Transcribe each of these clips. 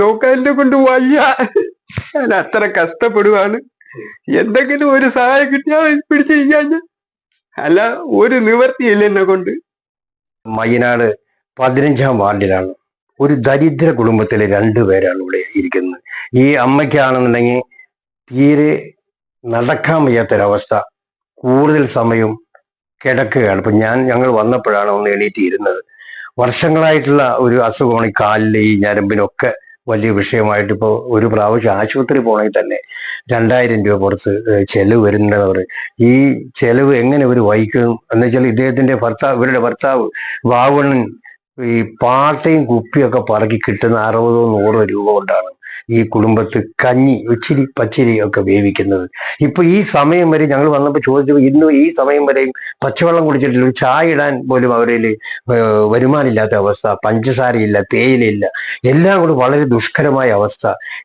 നോക്കാൻ എന്നെ കൊണ്ട് വയ്യ. ഞാൻ അത്ര കഷ്ടപ്പെടുവാണ്. എന്തെങ്കിലും ഒരു സഹായം കിട്ടിയാൽ പിടിച്ചു ചെയ്യാൻ അല്ല ഒരു നിവർത്തിയില്ല എന്നെ കൊണ്ട്. മയ്യനാട് പതിനഞ്ചാം വാർഡിലാണ്. ഒരു ദരിദ്ര കുടുംബത്തിലെ രണ്ടു പേരാണ് ഇവിടെ ഇരിക്കുന്നത്. ഈ അമ്മയ്ക്കാണെന്നുണ്ടെങ്കിൽ തീരെ നടക്കാൻ വയ്യാത്തൊരവസ്ഥ. കൂടുതൽ സമയം കിടക്കുകയാണ്. ഇപ്പൊ ഞാൻ ഞങ്ങൾ വന്നപ്പോഴാണ് ഒന്ന് എണീറ്റ് ഇരുന്നത് വർഷങ്ങളായിട്ടുള്ള ഒരു അസുഖമാണ് ഈ കാലിലെ ഈ ഞരമ്പിനൊക്കെ വലിയ വിഷയമായിട്ട് ഇപ്പോൾ ഒരു പ്രാവശ്യം ആശുപത്രി പോകണമെങ്കിൽ തന്നെ രണ്ടായിരം രൂപ പുറത്ത് ചെലവ് വരുന്നുണ്ടെന്ന് പറയും ഈ ചെലവ് എങ്ങനെ ഇവർ വഹിക്കും? എന്ന് വെച്ചാൽ ഇദ്ദേഹത്തിന്റെ ഭർത്താവ് ഇവരുടെ ഭർത്താവ് വാവണ്ണൻ ഈ പാട്ടയും കുപ്പിയൊക്കെ പറക്കി കിട്ടുന്ന അറുപതോ നൂറോ രൂപ കൊണ്ടാണ് ഈ കുടുംബത്ത് കഞ്ഞി ഉച്ചിരി പച്ചിരി ഒക്കെ വേവിക്കുന്നത്. ഇപ്പൊ ഈ സമയം വരെ ഞങ്ങൾ വന്നപ്പോൾ ചോദിച്ചു ഇന്നും ഈ സമയം വരെയും പച്ചവെള്ളം കുടിച്ചിട്ടില്ല. ചായ ഇടാൻ പോലും അവരിൽ വരുമാനമില്ലാത്ത അവസ്ഥ. പഞ്ചസാരയില്ല തേയിലയില്ല. എല്ലാം കൂടി വളരെ ദുഷ്കരമായ അവസ്ഥ.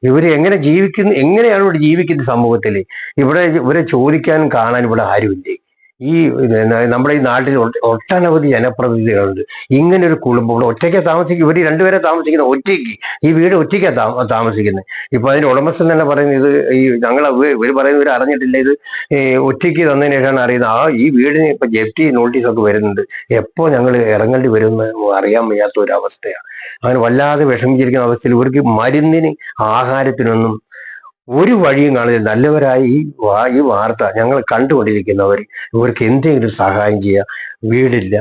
ഇവർ എങ്ങനെ ജീവിക്കുന്നു എങ്ങനെയാണ് ഇവിടെ ജീവിക്കുന്ന സമൂഹത്തിൽ ഇവിടെ ഇവരെ ചോദിക്കാനും കാണാനും ഇവിടെ ആരുമില്ലേ? ഈ നമ്മുടെ ഈ നാട്ടിൽ ഒട്ട- ഒട്ടനവധി ജനപ്രതിനിധികളുണ്ട്. ഇങ്ങനെ ഒരു കുടുംബം ഇവിടെ ഒറ്റയ്ക്ക് താമസിക്കും ഇവർ രണ്ടുപേരെ താമസിക്കുന്ന ഒറ്റയ്ക്ക് ഈ വീട് ഒറ്റയ്ക്കാ താ- താമസിക്കുന്നത് ഇപ്പൊ അതിന്റെ ഉടമസ്ഥൻ തന്നെ പറയുന്നത് ഇത് ഈ ഞങ്ങൾ ഇവർ പറയുന്നവർ അറിഞ്ഞിട്ടില്ല ഇത് ഒറ്റയ്ക്ക് തന്നതിന് ശേഷമാണ് അറിയുന്നത്. ആ ഈ വീടിന് ഇപ്പൊ ജപ്തി നോട്ടീസ് ഒക്കെ വരുന്നുണ്ട്. എപ്പോ ഞങ്ങൾ ഇറങ്ങേണ്ടി വരുമെന്ന് അറിയാൻ വയ്യാത്ത ഒരു അവസ്ഥയാണ്. അങ്ങനെ വല്ലാതെ വിഷമിച്ചിരിക്കുന്ന അവസ്ഥയിൽ ഇവർക്ക് മരുന്നിന് ആഹാരത്തിനൊന്നും ഒരു വഴിയും കാണുന്നില്ല. നല്ലവരായി ഈ ഈ വാർത്ത ഞങ്ങൾ കണ്ടുകൊണ്ടിരിക്കുന്നവർ ഇവർക്ക് എന്തെങ്കിലും സഹായം ചെയ്യുക വീടില്ല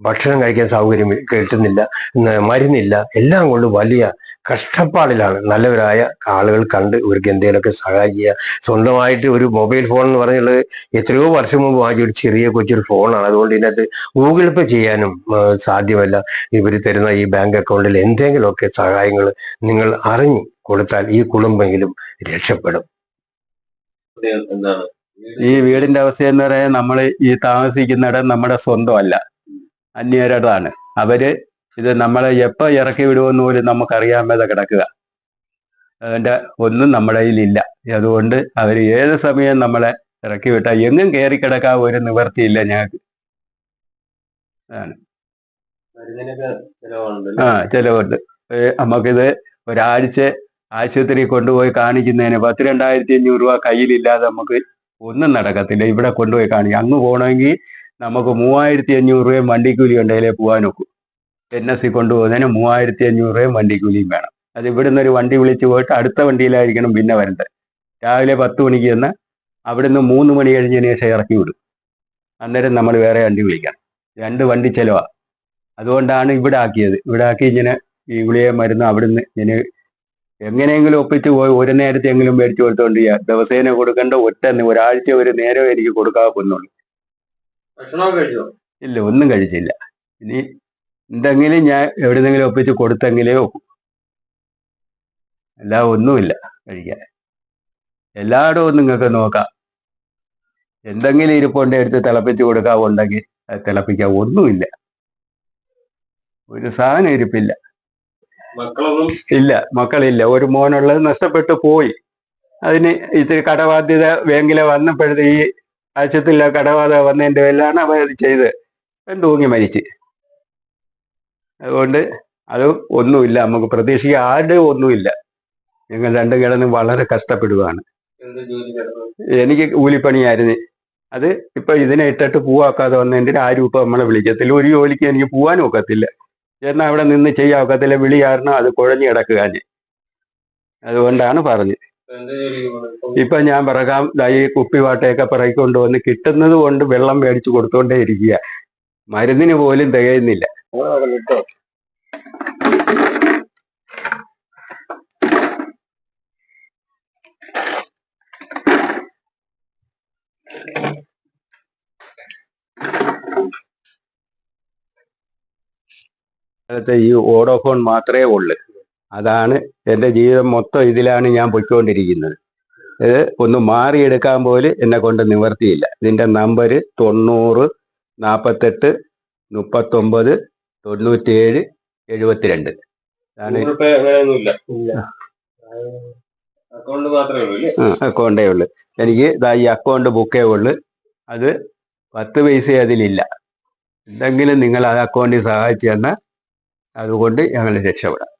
ഭക്ഷണം കഴിക്കാൻ സൗകര്യം കിട്ടുന്നില്ല മരുന്നില്ല എല്ലാം കൊണ്ട് വലിയ കഷ്ടപ്പാടിലാണ്. നല്ലവരായ ആളുകൾ കണ്ട് ഇവർക്ക് എന്തെങ്കിലുമൊക്കെ സഹായം ചെയ്യുക സ്വന്തമായിട്ട് ഒരു മൊബൈൽ ഫോൺ എന്ന് പറഞ്ഞുള്ളത് എത്രയോ വർഷം മുമ്പ് വാങ്ങിയ ഒരു ചെറിയ കൊച്ചൊരു ഫോണാണ്. അതുകൊണ്ട് ഇതിനകത്ത് ഗൂഗിൾ പേ ചെയ്യാനും സാധ്യമല്ല. ഇവർ തരുന്ന ഈ ബാങ്ക് അക്കൗണ്ടിൽ എന്തെങ്കിലുമൊക്കെ സഹായങ്ങൾ നിങ്ങൾ അറിഞ്ഞു കൊടുത്താൽ ഈ കുടുംബമെങ്കിലും രക്ഷപ്പെടും. ഈ വീടിന്റെ അവസ്ഥ എന്ന് പറയാൻ നമ്മൾ ഈ താമസിക്കുന്നിടം നമ്മുടെ സ്വന്തമല്ല. അന്യരുടേതാണ്. അവർ ഇത് നമ്മളെ എപ്പോ ഇറക്കി വിടുമെന്ന് പോലും നമുക്കറിയാൻ മേതെ കിടക്കുക. അതിന്റെ ഒന്നും നമ്മുടെ കയ്യിലില്ല. അതുകൊണ്ട് അവർ ഏത് സമയം നമ്മളെ ഇറക്കി വിട്ടാൽ എങ്ങും കയറി കിടക്കാൻ ഒരു നിവർത്തിയില്ല ഞങ്ങൾക്ക്. ആണ്. ആ ചിലവുണ്ട്. നമുക്കിത് ഒരാഴ്ച ആശുപത്രി കൊണ്ടുപോയി കാണിക്കുന്നതിന് പത്ത് രണ്ടായിരത്തി അഞ്ഞൂറ് രൂപ കയ്യിലില്ലാതെ നമുക്ക് ഒന്നും നടക്കത്തില്ല. ഇവിടെ കൊണ്ടുപോയി കാണിക്കാം. അങ്ങ് പോകണമെങ്കിൽ നമുക്ക് മൂവായിരത്തി അഞ്ഞൂറ് രൂപയും വണ്ടിക്കൂലി ഉണ്ടെങ്കിലേ പോകാൻ എൻ എസ് സി കൊണ്ടുപോകുന്നതിന് മൂവായിരത്തി അഞ്ഞൂറ് വണ്ടിക്കൂലിയും വേണം. അത് ഇവിടുന്ന് ഒരു വണ്ടി വിളിച്ച് പോയിട്ട് അടുത്ത വണ്ടിയിലായിരിക്കണം പിന്നെ വരേണ്ടത്. രാവിലെ പത്ത് മണിക്ക് ചെന്ന് അവിടുന്ന് മൂന്ന് മണി കഴിഞ്ഞതിന് ശേഷം ഇറക്കി വിടും. അന്നേരം നമ്മൾ വേറെ വണ്ടി വിളിക്കണം. രണ്ട് വണ്ടി ചെലവാ. അതുകൊണ്ടാണ് ഇവിടെ ആക്കിയത്. ഇവിടെ ആക്കി ഇങ്ങനെ ഈ ഗുളിയെ മരുന്ന് അവിടുന്ന് ഇങ്ങനെ എങ്ങനെയെങ്കിലും ഒപ്പിച്ച് പോയി ഒരു നേരത്തെങ്കിലും മേടിച്ചു കൊടുത്തോണ്ട് ചെയ്യാം. ദിവസേന കൊടുക്കേണ്ട ഒറ്റ ഒരാഴ്ച ഒരു നേരം എനിക്ക് കൊടുക്കാതെ പോകുന്നുള്ളൂ ഇല്ല ഒന്നും കഴിച്ചില്ല. ഇനി എന്തെങ്കിലും ഞാൻ എവിടെന്നെങ്കിലും ഒപ്പിച്ച് കൊടുത്തെങ്കിലേ അല്ല ഒന്നുമില്ല കഴിക്കാൻ. എല്ലായിടവും നിങ്ങൾക്ക് നോക്കാം. എന്തെങ്കിലും ഇരിപ്പുണ്ടെ എടുത്ത് തിളപ്പിച്ച് കൊടുക്കാവുണ്ടെങ്കിൽ അത് തിളപ്പിക്കാൻ ഒന്നുമില്ല. ഒരു സാധനം ഇരിപ്പില്ല. മക്കളൊന്നും? ഇല്ല മക്കളില്ല. ഒരു മോനുള്ളത് നഷ്ടപ്പെട്ടു പോയി. അതിന് ഇത്തിരി കടബാധ്യത ബാങ്കിലെ വന്നപ്പോഴത്തെ ഈ ആശുപത്രിയിലെ കടബാധ വന്നതിന്റെ പേരിലാണ് അവർ അത് ചെയ്ത് തൂങ്ങി മരിച്ച്. അതുകൊണ്ട് അത് ഒന്നുമില്ല. നമുക്ക് പ്രതീക്ഷിക്കുക ആരുടെ ഒന്നുമില്ല. ഞങ്ങൾ രണ്ടും കിടന്ന് വളരെ കഷ്ടപ്പെടുകയാണ് എനിക്ക് കൂലിപ്പണിയായിരുന്നു. അത് ഇപ്പൊ ഇതിനെ ഇട്ടിട്ട് പൂവാക്കാതെ വന്നതിന്റെ ആരും ഇപ്പൊ നമ്മളെ വിളിക്കത്തില്ല ഒരു ജോലിക്ക് എനിക്ക് പോവാൻ ഒക്കത്തില്ല. എന്നാൽ അവിടെ നിന്ന് ചെയ്യാൻ ഒക്കത്തില്ല. വിളി കാരണം അത് കുഴഞ്ഞു കിടക്കുക ഞാൻ. അതുകൊണ്ടാണ് പറഞ്ഞത്. ഇപ്പൊ ഞാൻ പിറകാം ഈ കുപ്പിവാട്ടയൊക്കെ പറയിക്കൊണ്ട് വന്ന് കിട്ടുന്നത് കൊണ്ട് വെള്ളം മേടിച്ചു കൊടുത്തോണ്ടേ ഇരിക്കുക. മരുന്നിന് പോലും തികയുന്നില്ല. കാലത്ത് ഈ ഓഡോഫോൺ മാത്രമേ ഉള്ളൂ. അതാണ് എന്റെ ജീവിതം മൊത്തം ഇതിലാണ് ഞാൻ പൊയ്ക്കൊണ്ടിരിക്കുന്നത്. ഇത് ഒന്ന് മാറിയെടുക്കാൻ പോലും എന്നെ കൊണ്ട് നിവർത്തിയില്ല. ഇതിന്റെ നമ്പർ തൊണ്ണൂറ് നാൽപ്പത്തെട്ട് മുപ്പത്തൊമ്പത് എഴുപത്തിരണ്ട്. അങ്ങനെയൊന്നുമില്ല ഉള്ളൂ അല്ലേ? അക്കൗണ്ടേ ഉള്ളു. എനിക്ക് ഇതാ ഈ അക്കൗണ്ട് ബുക്കേ ഉള്ളു. അത് പത്ത് പൈസ അതിലില്ല. എന്തെങ്കിലും നിങ്ങൾ ആ അക്കൗണ്ടിൽ സഹായിച്ചു തന്നാൽ അതുകൊണ്ട് ഞങ്ങൾ രക്ഷപ്പെടാം.